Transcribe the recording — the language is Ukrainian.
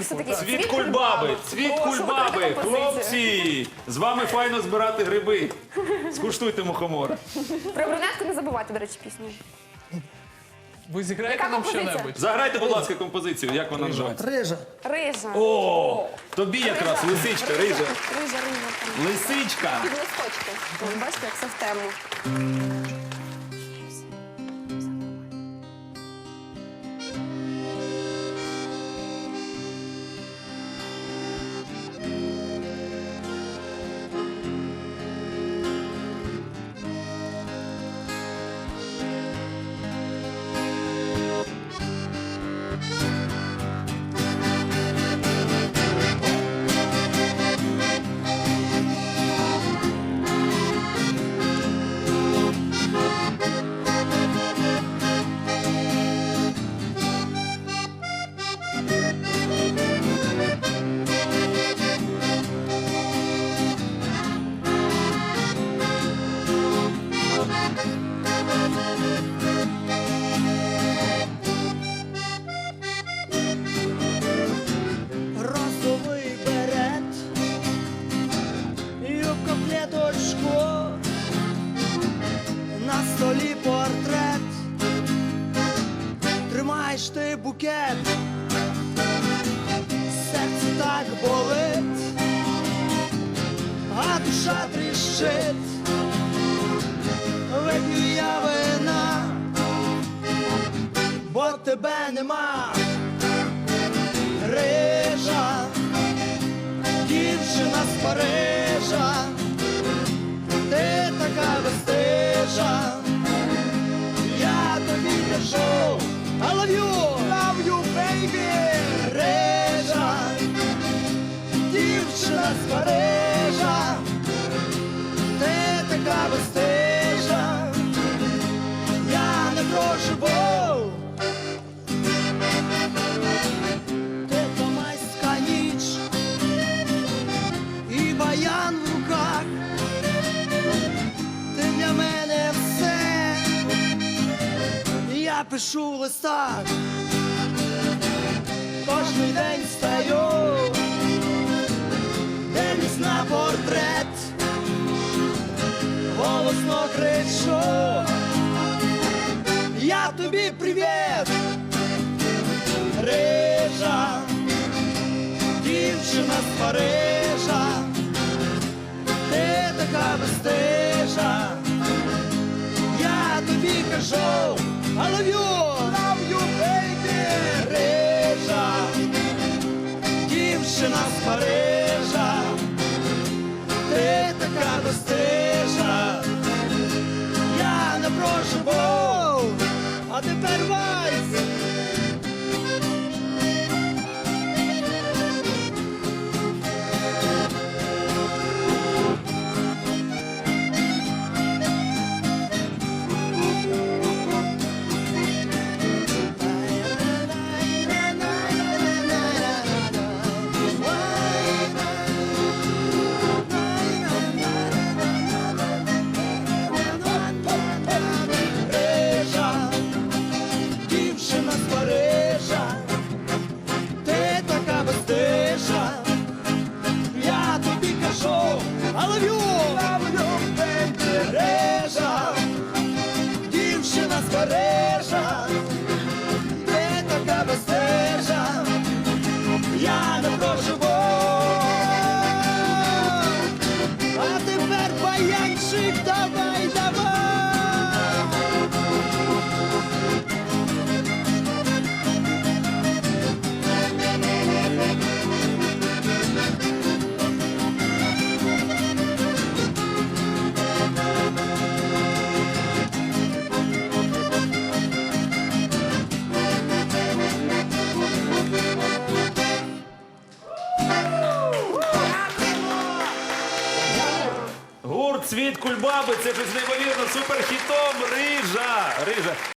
яких все-таки Цвіт кульбаби, цвіт Прошу, кульбаби, виконайте композицію. хлопці! З вами файно збирати гриби. Скуштуйте мухомора. Про брюнетку не забувайте, до речі, пісню. Ви зіграєте Яка нам композиція? що-небудь? Заграйте, будь ласка, композицію, як вона називається. Рижа. Рижа. О, тобі якраз лисичка, рижа. Рижа, рижа. там. Лисичка. Під листочки. Бачите, як все в тему. Тримаєш букет, серце так болить, а душа тріщить, вип'ю я вина, бо тебе нема. Рижа, дівчина з Парижа, ти така кажу, I love you, you, дівчина з Парижа, ти така безстижа, я не проживу. Ти томайська ніч і баян в руках, ти для мене все, я пишу в листах, кричу, я тобі привіт. Рижа, дівчина з Парижа, ти така безстижа, я тобі кажу, I love you, love you, рижа, дівчина з Парижа, ти така безстижа, я Бог, а тепер вайс. I love you, love you, дівчина така бездижа, я не проживу. А тепер баянчик, давай. Цвіт кульбаби це ж неймовірно суперхітом. Рижа. Рижа.